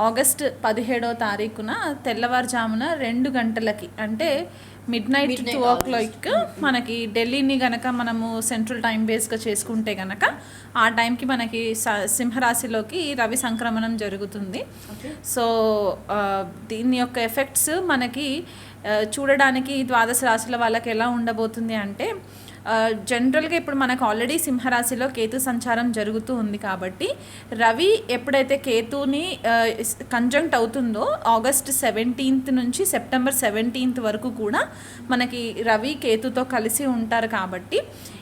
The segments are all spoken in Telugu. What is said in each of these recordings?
ఆగస్ట్ పదిహేడో తారీఖున తెల్లవారుజామున రెండు గంటలకి అంటే midnight two o'clock మనకి ఢిల్లీని గనక మనము సెంట్రల్ టైం బేస్గా చేసుకుంటే గనక ఆ టైంకి మనకి సింహరాశిలోకి రవి సంక్రమణం జరుగుతుంది. సో దీని యొక్క ఎఫెక్ట్స్ మనకి చూడడానికి ద్వాదశ రాశుల వాళ్ళకి ఎలా ఉండబోతుంది అంటే జనరల్గా ఇప్పుడు మనకు ఆల్రెడీ సింహరాశిలో కేతు సంచారం జరుగుతూ ఉంది కాబట్టి రవి ఎప్పుడైతే కేతుని కంజంక్ట్ అవుతుందో ఆగస్ట్ సెవెంటీన్త్ నుంచి సెప్టెంబర్ సెవెంటీన్త్ వరకు కూడా మనకి రవి కేతుతో కలిసి ఉంటారు కాబట్టి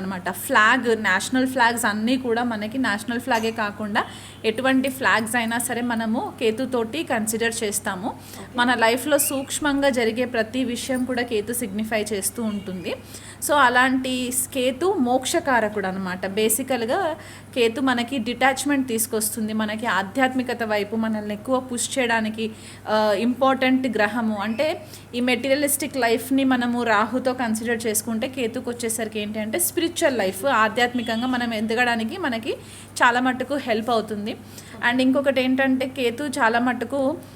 అనమాట ఫ్లాగ్ నేషనల్ ఫ్లాగ్స్ అన్నీ కూడా మనకి నేషనల్ ఫ్లాగే కాకుండా ఎటువంటి ఫ్లాగ్స్ అయినా సరే మనము కేతుతోటి కన్సిడర్ చేస్తాము. మన లైఫ్లో సూక్ష్మంగా జరిగే ప్రతి విషయం కూడా కేతు సిగ్నిఫై చేస్తూ ఉంటుంది. సో అలాంటి కేతు మోక్షకారకుడు అనమాట బేసికల్గా కేతు మనకి డిటాచ్మెంట్ తీసుకొస్తుంది. మనకి ఆధ్యాత్మికత వైపు మనల్ని ఎక్కువ పుష్ చేయడానికి ఇంపార్టెంట్ గ్రహము. అంటే ఈ మెటీరియలిస్టిక్ లైఫ్ని మనము రాహుతో కన్సిడర్ చేసుకుంటే కేతుకు వచ్చేసరికి ఏంటి అంటే స్పిరిచువల్ లైఫ్ ఆధ్యాత్మికంగా మనం ఎదగడానికి మనకి చాలా మట్టుకు హెల్ప్ అవుతుంది. అండ్ ఇంకొకటి ఏంటంటే కేతు చాలా మట్టుకు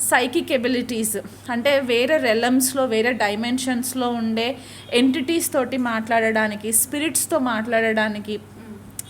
సైకిక్ ఎబిలిటీస్ అంటే వేరే రెలమ్స్లో వేరే డైమెన్షన్స్లో ఉండే ఎంటిటీస్ తోటి మాట్లాడడానికి స్పిరిట్స్తో మాట్లాడడానికి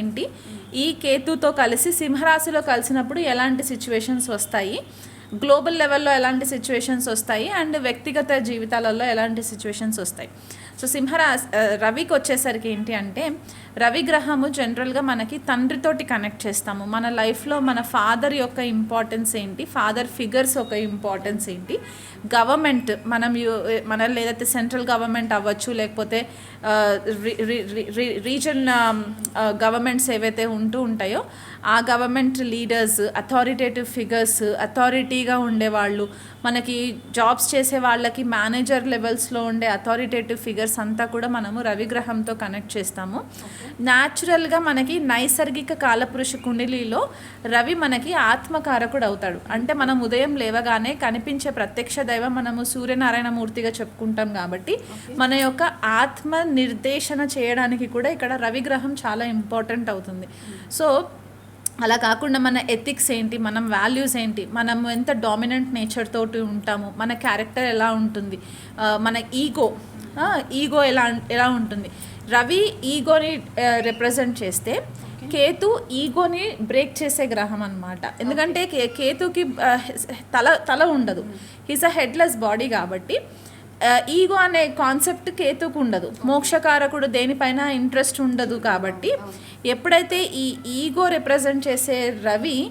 ఏంటి? ఈ కేతుతో కలిసి సింహరాశిలో కలిసినప్పుడు ఎలాంటి సిచ్యువేషన్స్ వస్తాయి? గ్లోబల్ లెవెల్లో ఎలాంటి సిచ్యువేషన్స్ వస్తాయి? అండ్ వ్యక్తిగత జీవితాలలో ఎలాంటి సిచ్యువేషన్స్ వస్తాయి? సో సింహరాశి రవికి వచ్చేసరికి ఏంటి అంటే రవి గ్రహము జనరల్గా మనకి తండ్రితోటి కనెక్ట్ చేస్తాము. మన లైఫ్లో మన ఫాదర్ యొక్క ఇంపార్టెన్స్ ఏంటి? ఫాదర్ ఫిగర్స్ ఒక ఇంపార్టెన్స్ ఏంటి? గవర్నమెంట్ మనం యు- మన లేదైతే సెంట్రల్ గవర్నమెంట్ అవ్వచ్చు లేకపోతే రీజన్ గవర్నమెంట్స్ ఏవైతే ఉంటూ ఉంటాయో ఆ గవర్నమెంట్ లీడర్స్ అథారిటేటివ్ ఫిగర్స్ అథారిటీగా ఉండేవాళ్ళు మనకి జాబ్స్ చేసే వాళ్ళకి మేనేజర్ లెవెల్స్లో ఉండే అథారిటేటివ్ ఫిగర్స్ అంతా కూడా మనము రవిగ్రహంతో కనెక్ట్ చేస్తాము. న్యాచురల్గా మనకి నైసర్గిక కాలపురుష కుండలిలో రవి మనకి ఆత్మకారకుడు అవుతాడు. అంటే మనం ఉదయం లేవగానే కనిపించే ప్రత్యక్ష దైవం మనము సూర్యనారాయణ మూర్తిగా చెప్పుకుంటాం కాబట్టి మన యొక్క ఆత్మ నిర్దేశన చేయడానికి కూడా ఇక్కడ రవిగ్రహం చాలా ఇంపార్టెంట్ అవుతుంది. సో అలా కాకుండా మన ఎథిక్స్ ఏంటి మనం వాల్యూస్ ఏంటి మనం ఎంత డామినెంట్ నేచర్ తోటి ఉంటాము మన క్యారెక్టర్ ఎలా ఉంటుంది మన ఈగో ఈగో ఎలా ఎలా ఉంటుంది? రవి ఈగోని రిప్రజెంట్ చేస్తే కేతు ఈగోని బ్రేక్ చేసే గ్రహం అన్నమాట. ఎందుకంటే కే- కేతుకి తల తల ఉండదు. హీస్ అ హెడ్లెస్ బాడీ కాబట్టి ఈగో అనే కాన్సెప్ట్ కేతుకు ఉండదు. మోక్షకారకుడు దేనిపైన ఇంట్రెస్ట్ ఉండదు కాబట్టి ఎప్పుడైతే ఈ ఈగో రిప్రజెంట్ చేసే రవి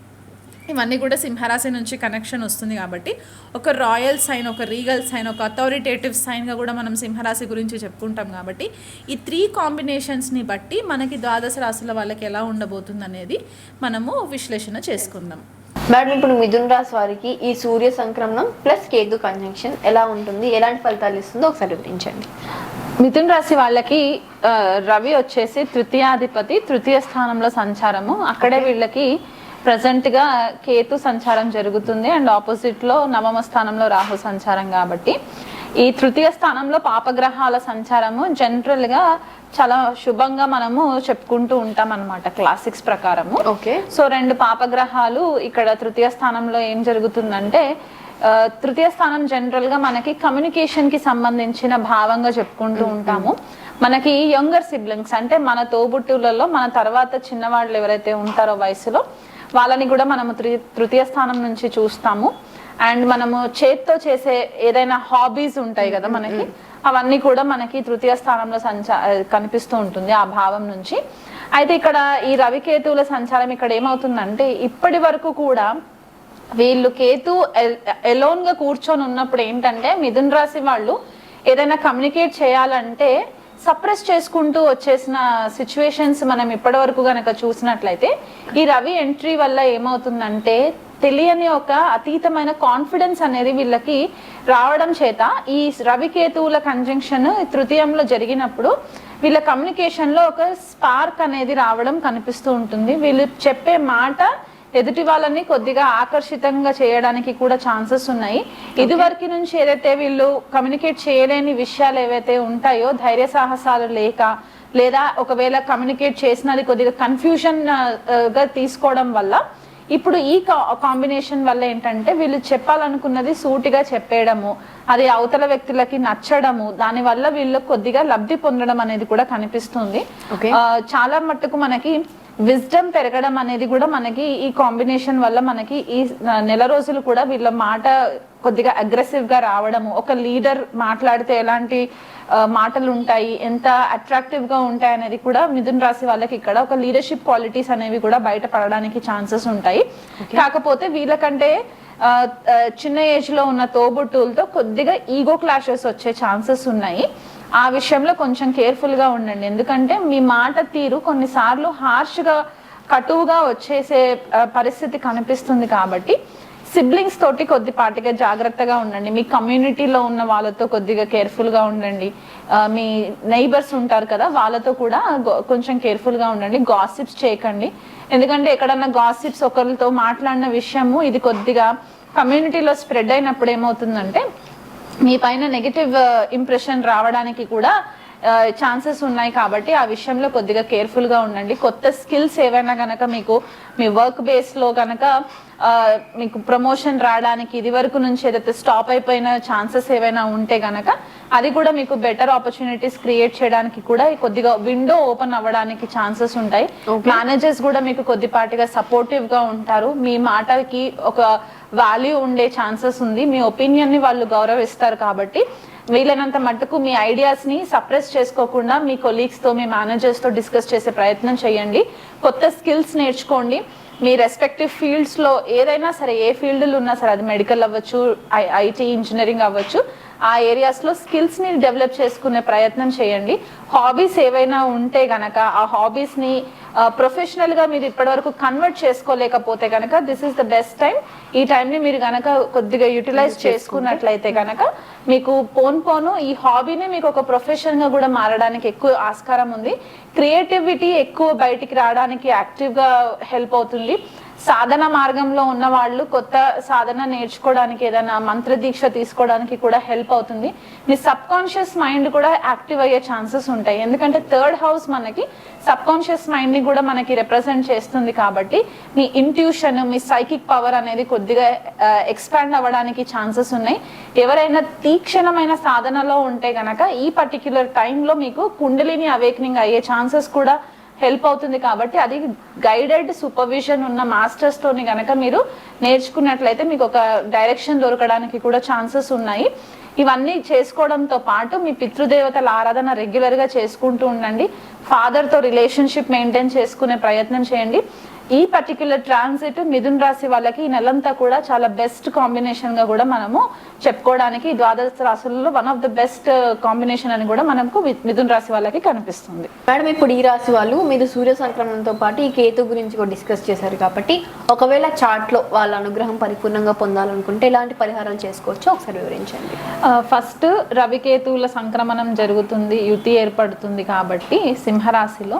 ఇవన్నీ కూడా సింహరాశి నుంచి కనెక్షన్ వస్తుంది కాబట్టి ఒక రాయల్ సైన్ ఒక రీగల్ సైన్ ఒక అథారిటేటివ్ సైన్గా కూడా మనం సింహరాశి గురించి చెప్పుకుంటాం కాబట్టి ఈ త్రీ కాంబినేషన్స్ని బట్టి మనకి ద్వాదశ రాశుల వాళ్ళకి ఎలా ఉండబోతుంది అనేది మనము విశ్లేషణ చేసుకుందాం. మేడం ఇప్పుడు మిథున్ రాశి వారికి ఈ సూర్య సంక్రమణం ప్లస్ కేతు కంజంక్షన్ ఎలా ఉంటుంది? ఎలాంటి ఫలితాలు ఇస్తుందో ఒకసారి వివరించండి. మిథున్ రాశి వాళ్ళకి ఆ, రవి వచ్చేసి తృతీయాధిపతి తృతీయ స్థానంలో సంచారము. అక్కడే వీళ్ళకి ప్రజెంట్గా కేతు సంచారం జరుగుతుంది అండ్ ఆపోజిట్లో నవమ స్థానంలో రాహు సంచారం కాబట్టి. ఈ తృతీయ స్థానంలో పాపగ్రహాల సంచారము జనరల్గా చాలా శుభంగా మనము చెప్పుకుంటూ ఉంటాం అనమాట క్లాసిక్స్ ప్రకారము. ఓకే సో రెండు పాపగ్రహాలు ఇక్కడ తృతీయ స్థానంలో ఏం జరుగుతుందంటే తృతీయ స్థానం జనరల్గా మనకి కమ్యూనికేషన్కి సంబంధించిన భావంగా చెప్పుకుంటూ ఉంటాము. మనకి యంగర్ సిబ్లింగ్స్ అంటే మన తోబుట్టులలో మన తర్వాత చిన్నవాళ్ళు ఎవరైతే ఉంటారో వయసులో వాళ్ళని కూడా మనము తృతీయ స్థానం నుంచి చూస్తాము. అండ్ మనము చేత్తో చేసే ఏదైనా హాబీస్ ఉంటాయి కదా మనకి అవన్నీ కూడా మనకి తృతీయ స్థానంలో సంచా కనిపిస్తూ ఉంటుంది ఆ భావం నుంచి. అయితే ఇక్కడ ఈ రవికేతువుల సంచారం ఇక్కడ ఏమవుతుందంటే ఇప్పటి వరకు కూడా వీళ్ళు కేతు ఎలోన్గా కూర్చొని ఉన్నప్పుడు ఏంటంటే మిథున్ రాశి వాళ్ళు ఏదైనా కమ్యూనికేట్ చేయాలంటే సప్రెస్ చేసుకుంటూ వచ్చేసిన సిచ్యువేషన్స్ మనం ఇప్పటి వరకు గనక చూసినట్లయితే ఈ రవి ఎంట్రీ వల్ల ఏమవుతుందంటే తెలియని ఒక అతీతమైన కాన్ఫిడెన్స్ అనేది వీళ్ళకి రావడం చేత ఈ రవికేతువుల కంజంక్షన్ తృతీయంలో జరిగినప్పుడు వీళ్ళ కమ్యూనికేషన్లో ఒక స్పార్క్ అనేది రావడం కనిపిస్తూ ఉంటుంది. వీళ్ళు చెప్పే మాట ఎదుటి వాళ్ళని కొద్దిగా ఆకర్షితంగా చేయడానికి కూడా ఛాన్సెస్ ఉన్నాయి. ఇదివరకు నుంచి ఏదైతే వీళ్ళు కమ్యూనికేట్ చేయలేని విషయాలు ఏవైతే ఉంటాయో ధైర్య సాహసాలు లేక లేదా ఒకవేళ కమ్యూనికేట్ చేసినది కొద్దిగా కన్ఫ్యూజన్గా తీసుకోవడం వల్ల ఇప్పుడు ఈ కాంబినేషన్ వల్ల ఏంటంటే వీళ్ళు చెప్పాలనుకున్నది సూటిగా చెప్పేయడము అది అవతల వ్యక్తులకి నచ్చడము దాని వల్ల వీళ్ళు కొద్దిగా లబ్ధి పొందడం అనేది కూడా కనిపిస్తుంది. చాలా మట్టుకు మనకి విజ్డమ్ పెరగడం అనేది కూడా మనకి ఈ కాంబినేషన్ వల్ల మనకి ఈ నెల రోజులు కూడా వీళ్ళ మాట కొద్దిగా అగ్రెసివ్గా రావడము ఒక లీడర్ మాట్లాడితే ఎలాంటి మాటలు ఉంటాయి ఎంత అట్రాక్టివ్గా ఉంటాయి అనేది కూడా మిథున్ రాశి వాళ్ళకి ఇక్కడ ఒక లీడర్షిప్ క్వాలిటీస్ అనేవి కూడా బయట పడడానికి ఛాన్సెస్ ఉంటాయి కాకపోతే వీళ్ళకంటే చిన్న ఏజ్లో ఉన్న తోబుట్టులతో కొద్దిగా ఈగో క్లాషెస్ వచ్చే ఛాన్సెస్ ఉన్నాయి. ఆ విషయంలో కొంచెం కేర్ఫుల్గా ఉండండి. ఎందుకంటే మీ మాట తీరు కొన్నిసార్లు హార్ష్గా కటువుగా వచ్చేసే పరిస్థితి కనిపిస్తుంది కాబట్టి సిబ్లింగ్స్ తోటి కొద్దిపాటిగా జాగ్రత్తగా ఉండండి. మీ కమ్యూనిటీలో ఉన్న వాళ్ళతో కొద్దిగా కేర్ఫుల్గా ఉండండి. మీ నైబర్స్ ఉంటారు కదా వాళ్ళతో కూడా కొంచెం కేర్ఫుల్గా ఉండండి. గాసిప్స్ చేయకండి. ఎందుకంటే ఎక్కడన్నా గాసిప్స్ ఒకరితో మాట్లాడిన విషయము ఇది కొద్దిగా కమ్యూనిటీలో స్ప్రెడ్ అయినప్పుడు ఏమవుతుందంటే మీ పైన నెగిటివ్ ఇంప్రెషన్ రావడానికి కూడా ఛాన్సెస్ ఉన్నాయి కాబట్టి ఆ విషయంలో కొద్దిగా కేర్ఫుల్గా ఉండండి. కొత్త స్కిల్స్ ఏవైనా గనక మీకు మీ వర్క్ బేస్లో గనక ఆ, మీకు ప్రమోషన్ రావడానికి ఇది వరకు నుంచి ఏదైతే స్టాప్ అయిపోయిన ఛాన్సెస్ ఏవైనా ఉంటే గనక అది కూడా మీకు బెటర్ ఆపర్చునిటీస్ క్రియేట్ చేయడానికి కూడా కొద్దిగా విండో ఓపెన్ అవ్వడానికి ఛాన్సెస్ ఉంటాయి. మేనేజర్స్ కూడా మీకు కొద్దిపాటిగా సపోర్టివ్గా ఉంటారు. మీ మాటకి ఒక వాల్యూ ఉండే ఛాన్సెస్ ఉంది. మీ ఒపీనియన్ని వాళ్ళు గౌరవిస్తారు కాబట్టి వీలైనంత మట్టుకు మీ ఐడియాస్ని సప్రెస్ చేసుకోకుండా మీ కొలీగ్స్తో మీ మేనేజర్స్తో డిస్కస్ చేసే ప్రయత్నం చేయండి. కొత్త స్కిల్స్ నేర్చుకోండి. మీ రెస్పెక్టివ్ ఫీల్డ్స్లో ఏదైనా సరే ఏ ఫీల్డ్లు ఉన్నా సరే అది మెడికల్ అవ్వచ్చు ఐటీ ఇంజనీరింగ్ అవ్వచ్చు. ఆ ఏరియాస్లో స్కిల్స్ని డెవలప్ చేసుకునే ప్రయత్నం చేయండి. హాబీస్ ఏవైనా ఉంటే గనక ఆ హాబీస్ని ప్రొఫెషనల్గా మీరు ఇప్పటివరకు కన్వర్ట్ చేసుకోలేకపోతే గనక this is the best time ఈ టైం ని మీరు గనక కొద్దిగా యూటిలైజ్ చేసుకున్నట్లయితే గనక మీకు పోన్ పోను ఈ హాబీని మీకు ఒక ప్రొఫెషన్గా కూడా మారడానికి ఎక్కువ ఆస్కారం ఉంది. క్రియేటివిటీ ఎక్కువ బయటికి రావడానికి యాక్టివ్గా హెల్ప్ అవుతుంది. సాధన మార్గంలో ఉన్న వాళ్ళు కొత్త సాధన నేర్చుకోవడానికి ఏదైనా మంత్ర దీక్ష తీసుకోవడానికి కూడా హెల్ప్ అవుతుంది. మీ సబ్ కాన్షియస్ మైండ్ కూడా యాక్టివ్ అయ్యే ఛాన్సెస్ ఉంటాయి. ఎందుకంటే థర్డ్ హౌస్ మనకి సబ్ కాన్షియస్ మైండ్ని కూడా మనకి రిప్రజెంట్ చేస్తుంది కాబట్టి మీ ఇంట్యూషన్ మీ సైకిక్ పవర్ అనేది కొద్దిగా ఎక్స్పాండ్ అవ్వడానికి ఛాన్సెస్ ఉన్నాయి. ఎవరైనా తీక్షణమైన సాధనలో ఉంటే గనక ఈ పర్టిక్యులర్ టైంలో మీకు కుండలిని అవేకనింగ్ అయ్యే ఛాన్సెస్ కూడా హెల్ప్ అవుతుంది కాబట్టి అది గైడెడ్ సూపర్విజన్ ఉన్న మాస్టర్స్ తోని గనక మీరు నేర్చుకున్నట్లయితే మీకు ఒక డైరెక్షన్ దొరకడానికి కూడా ఛాన్సెస్ ఉన్నాయి. ఇవన్నీ చేసుకోవడంతో పాటు మీ పితృదేవతల ఆరాధన రెగ్యులర్గా చేసుకుంటూ ఉండండి. ఫాదర్తో రిలేషన్షిప్ మెయింటైన్ చేసుకునే ప్రయత్నం చేయండి. ఈ పర్టిక్యులర్ ట్రాన్సిట్ మిథున్ రాశి వాళ్ళకి ఈ నెలంతా కూడా చాలా బెస్ట్ కాంబినేషన్గా కూడా మనము చెప్పుకోవడానికి ద్వాదశ రాశులలో one of the best combination అని కూడా మనకు మిథున్ రాశి వాళ్ళకి కనిపిస్తుంది. మేడం ఇప్పుడు ఈ రాశి వాళ్ళు మీరు సూర్య సంక్రమణంతో పాటు ఈ కేతు గురించి కూడా డిస్కస్ చేశారు కాబట్టి ఒకవేళ చార్ట్లో వాళ్ళ అనుగ్రహం పరిపూర్ణంగా పొందాలనుకుంటే ఎలాంటి పరిహారాలు చేసుకోవచ్చో ఒకసారి వివరించండి. ఫస్ట్ రవికేతువుల సంక్రమణం జరుగుతుంది యుతి ఏర్పడుతుంది కాబట్టి సింహరాశిలో.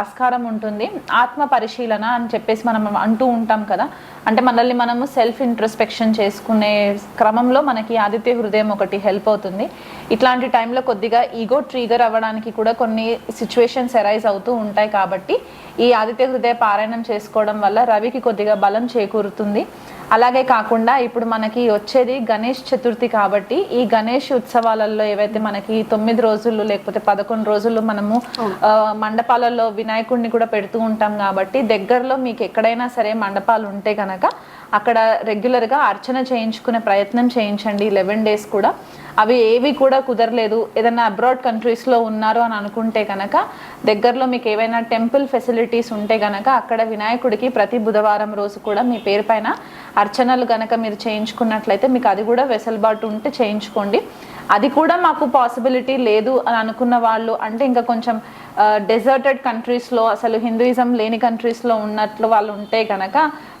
ఆస్కారం ఉంటుంది. ఆత్మ పరిశీలన అని చెప్పేసి మనం అంటూ ఉంటాం కదా. అంటే మనల్ని మనము సెల్ఫ్ ఇంట్రస్పెక్షన్ చేసుకునే క్రమంలో మనకి ఆదిత్య హృదయం ఒకటి హెల్ప్ అవుతుంది. ఇట్లాంటి టైంలో కొద్దిగా ఈగో ట్రిగర్ అవ్వడానికి కూడా కొన్ని సిచ్యువేషన్స్ ఎరైజ్ అవుతూ ఉంటాయి కాబట్టి ఈ ఆదిత్య హృదయ పారాయణం చేసుకోవడం వల్ల రవికి కొద్దిగా బలం చేకూరుతుంది. అలాగే కాకుండా ఇప్పుడు మనకి వచ్చేది గణేష్ చతుర్థి కాబట్టి ఈ గణేష్ ఉత్సవాలలో ఏవైతే మనకి తొమ్మిది రోజులు లేకపోతే పదకొండు రోజులు మనము మండపాలలో వినాయకుడిని కూడా పెడుతూ ఉంటాం కాబట్టి దగ్గరలో మీకు ఎక్కడైనా సరే మండపాలు ఉంటే కనుక అక్కడ రెగ్యులర్గా అర్చన చేయించుకునే ప్రయత్నం చేయించండి. లెవెన్ డేస్ కూడా. అవి ఏవి కూడా కుదరలేదు. ఏదైనా అబ్రాడ్ కంట్రీస్లో ఉన్నారు అని అనుకుంటే కనుక దగ్గరలో మీకు ఏవైనా టెంపుల్ ఫెసిలిటీస్ ఉంటే కనుక అక్కడ వినాయకుడికి ప్రతి బుధవారం రోజు కూడా మీ పేరు పైన అర్చనలు కనుక మీరు చేయించుకున్నట్లయితే మీకు అది కూడా వెసలుబాటు ఉంటే చేయించుకోండి. అది కూడా మాకు పాసిబిలిటీ లేదు అని అనుకున్న వాళ్ళు అంటే ఇంకా కొంచెం డెజర్టెడ్ కంట్రీస్లో అసలు హిందూయిజం లేని కంట్రీస్లో ఉన్నట్లు వాళ్ళు ఉంటే కనుక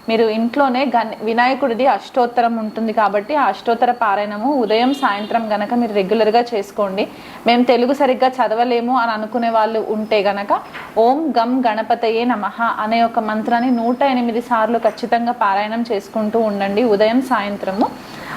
మీరు ఇంట్లోనే గణ వినాయకుడిది అష్టోత్తరం ఉంటుంది కాబట్టి ఆ అష్టోత్తర పారాయణము ఉదయం సాయంత్రం గనక మీరు రెగ్యులర్గా చేసుకోండి. మేము తెలుగు సరిగ్గా చదవలేము అని అనుకునే వాళ్ళు ఉంటే గనక ఓం గం గణపతయే నమః అనే ఒక మంత్రాన్ని నూట ఎనిమిది సార్లు ఖచ్చితంగా పారాయణం చేసుకుంటూ ఉండండి ఉదయం సాయంత్రము.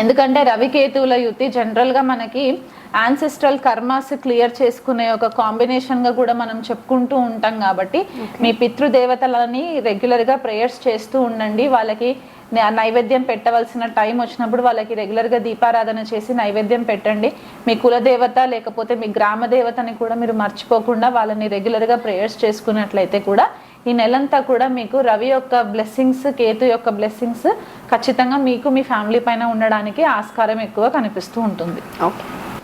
ఎందుకంటే రవికేతువుల యుతి జనరల్గా మనకి యాన్సిస్ట్రల్ కర్మాస్ క్లియర్ చేసుకునే ఒక కాంబినేషన్గా కూడా మనం చెప్పుకుంటూ ఉంటాం కాబట్టి మీ పితృదేవతలని రెగ్యులర్గా ప్రేయర్స్ చేస్తూ ఉండండి. వాళ్ళకి నైవేద్యం పెట్టవలసిన టైం వచ్చినప్పుడు వాళ్ళకి రెగ్యులర్గా దీపారాధన చేసి నైవేద్యం పెట్టండి. మీ కులదేవత లేకపోతే మీ గ్రామ దేవతని కూడా మీరు మర్చిపోకుండా వాళ్ళని రెగ్యులర్గా ప్రేయర్స్ చేసుకున్నట్లయితే కూడా ఈ నెలంతా కూడా మీకు రవి యొక్క బ్లెస్సింగ్స్ కేతు యొక్క బ్లెస్సింగ్స్ ఖచ్చితంగా మీకు మీ ఫ్యామిలీ పైన ఉండడానికి ఆస్కారం ఎక్కువ కనిపిస్తూ ఉంటుంది. ఓకే